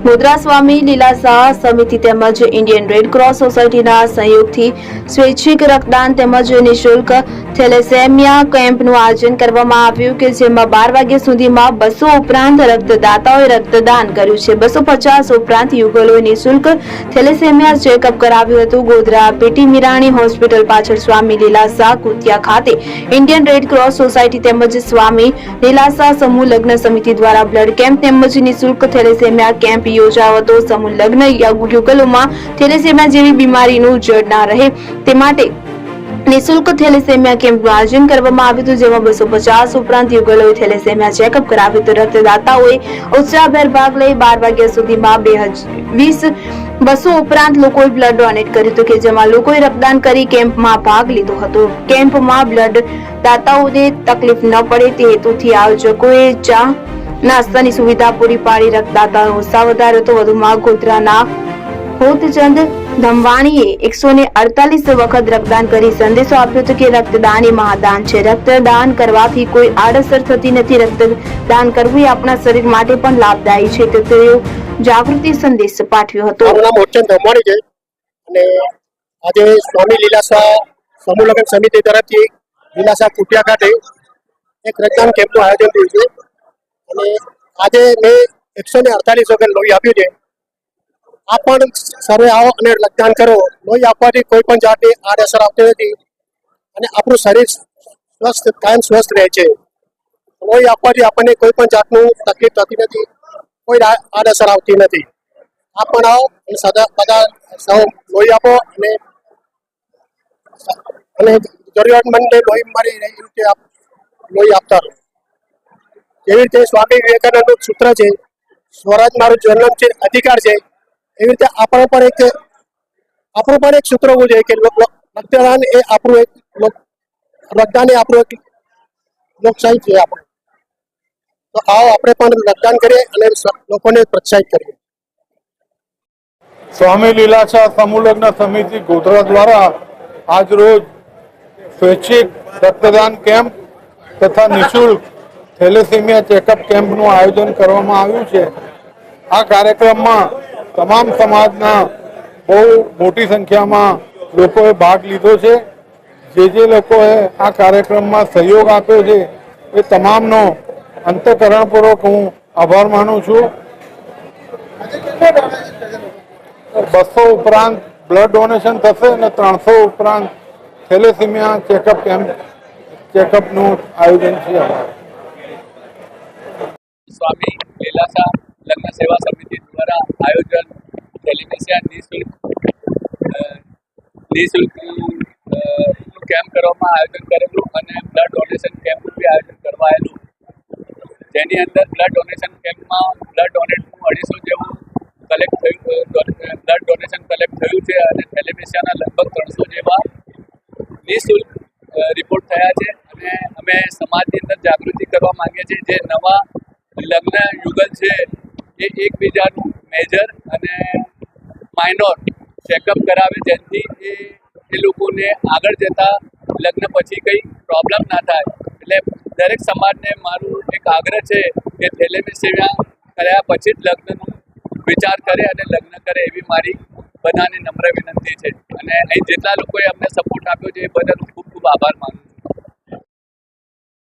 ગોધરા સ્વામી લીલાસા સમિતિ તેમજ Indian red cross સોસાયટીના સહયોગથી સ્વૈચ્છિક રક્તદાન તેમજ નિઃશુલ્ક થેલેસેમિયા કેમ્પનું આયોજન કરવામાં આવ્યું કે જેમાં બાર વાગ્યા સુધીમાં બસો ઉપરાંત રક્તદાતાઓએ રક્તદાન કર્યું છે. બસો પચાસ ઉપરાંત યુગલોએ નિઃશુલ્ક થેલેસેમિયા ચેકઅપ કરાવ્યું હતું. ગોધરા પેટી મિરાણી હોસ્પિટલ પાછળ સ્વામી લીલાસા કુતિયા ખાતે ઇન્ડિયન રેડ ક્રોસ સોસાયટી તેમજ સ્વામી લીલાશાહ સમૂહ લગ્ન સમિતિ દ્વારા બ્લડ કેમ્પ તેમજ નિઃશુલ્ક થેલેસેમિયા કેમ્પ યોજાયો હતો. સમૂહ લગ્ન યુગલોમાં થેલેસેમિયા જેવી બીમારીનું જડ ના રહે તે માટે નિઃશુલ્ક થેલેસેમિયા કેમ્પનું આયોજન કરવામાં આવ્યું હતું, જેમાં બસો પચાસ ઉપરાંત યુગલોએ થેલેસેમિયા ચેકઅપ કરાવ્યું હતું. રક્તદાતાઓએ ઉત્સાહભેર ભાગ લઈ બાર વાગ્યા સુધીમાં બે વીસ બસો ઉપરાંત લોકોએ બ્લડ ડોનેટ કર્યું હતું કે જેમાં લોકોએ રક્તદાન કરી કેમ્પમાં ભાગ લીધો હતો. કેમ્પમાં બ્લડ દાતાઓને તકલીફ ન પડે તે હેતુથી આયોજકોએ ચા, નાસ્તાની સુવિધા પૂરી પાડી રક્તદાતાનો ઉત્સાહ વધાર્યો હતો. વધુમાં ગોધરાના હોતચંદ ધમવાણીએ એકસો ને અડતાલીસ વખત રક્તદાન કરી સંદેશો આપ્યો હતો કે રક્તદાન એ મહાદાન છે. રક્તદાન કરવાથી કોઈ આડઅસર થતી નથી. રક્તદાન કરવું એ આપણા શરીર માટે પણ લાભદાયી છે. તો તેઓ જાગૃતિ સંદેશ પાઠવ્યો હતો. ધમવાણી છે અને આજે સ્વામી લીલાસા સમૂહ સમિતિ તરફથી લીલાસા કુટિયા ખાતે એક રક્તદાન કેમ્પનું આયોજન થયું છે. અને આજે મેં એકસો ને અડતાલીસ વખત લોહી આપ્યું છે. આપ પણ આવો અને રક્તદાન કરો. લોહી આપવાથી કોઈ પણ જાતની આડઅસર આવતી નથી. અને આપણું શરીર સ્વસ્થ, કાયમ સ્વસ્થ રહે છે. લોહી આપવાથી આપણને કોઈ પણ જાતનું તકલીફ થતી નથી. કોઈ આડઅસર આવતી નથી. આપ પણ આવો અને સદા બધા સૌ લોહી આપો અને અને જરૂરિયાતમંદને લોહી મળી રહે રીતે આપ લોહી આપતા રહો. જેવી રીતે સ્વામી વિવેકાનંદનું સૂત્ર છે, સ્વરાજ મારું જન્મ છે, અધિકાર છે એવી રીતે આપણે પણ એક આપણું પણ એક સૂત્ર હોવું જોઈએ કે રક્તદાન એ આપણું એક રક્તદાન એ આપણું એક લોકશાહી છે આપણે. તો આવો આપણે પણ રક્તદાન કરીએ અને લોકોને પ્રોત્સાહિત કરીએ. સ્વામી લીલાશા સમૂહલગ્ન સમિતિ ગોધરા દ્વારા આજરોજ સ્વૈચ્છિક રક્તદાન કેમ્પ તથા નિઃશુલ્ક થેલેસેમિયા ચેકઅપ કેમ્પનું આયોજન કરવામાં આવ્યું છે. આ કાર્યક્રમમાં તમામ સમાજના બહુ મોટી સંખ્યામાં લોકોએ ભાગ લીધો છે. જે જે લોકોએ આ કાર્યક્રમમાં સહયોગ આપ્યો છે, એ તમામનો અંતઃકરણપૂર્વક હું આભાર માનું છું. બસો ઉપરાંત બ્લડ ડોનેશન થશે અને ત્રણસો ઉપરાંત થેલેસીમિયા ચેકઅપ કેમ્પ, ચેકઅપનું આયોજન છે. સ્વામી લીલાશા લગ્ન સેવા સમિતિ દ્વારા આયોજન ટેલિવિઝન નિઃશુલ્ક નિઃશુલ્ક કેમ્પ કરવામાં આયોજન કરેલું અને બ્લડ ડોનેશન કેમ્પનું બી આયોજન કરવાયેલું. જેની અંદર બ્લડ ડોનેશન કેમ્પમાં બ્લડ ડોનેટનું અઢીસો જેવું કલેક્ટ થયું બ્લડ ડોનેશન કલેક્ટ થયું છે અને ટેલિમેશિયાના લગભગ ત્રણસો જેવા નિઃશુલ્ક રિપોર્ટ થયા છે અને અમે સમાજની અંદર જાગૃતિ કરવા માંગીએ છીએ. જે નવા લગ્ન યુગલ છે એ એકબીજાનું મેજર અને માઇનોર ચેકઅપ કરાવે, જેથી એ એ લોકોને આગળ જતા લગ્ન પછી કંઈ પ્રોબ્લેમ ના થાય. એટલે દરેક સમાજને મારું એક આગ્રહ છે કે થેલેમિસિયા કર્યા પછી જ લગ્નનું વિચાર કરે અને લગ્ન કરે એવી મારી બધાને નમ્ર વિનંતી છે. અને અહીં જેટલા લોકોએ અમને સપોર્ટ આપ્યો છે એ બધાનો ખૂબ ખૂબ આભાર માનું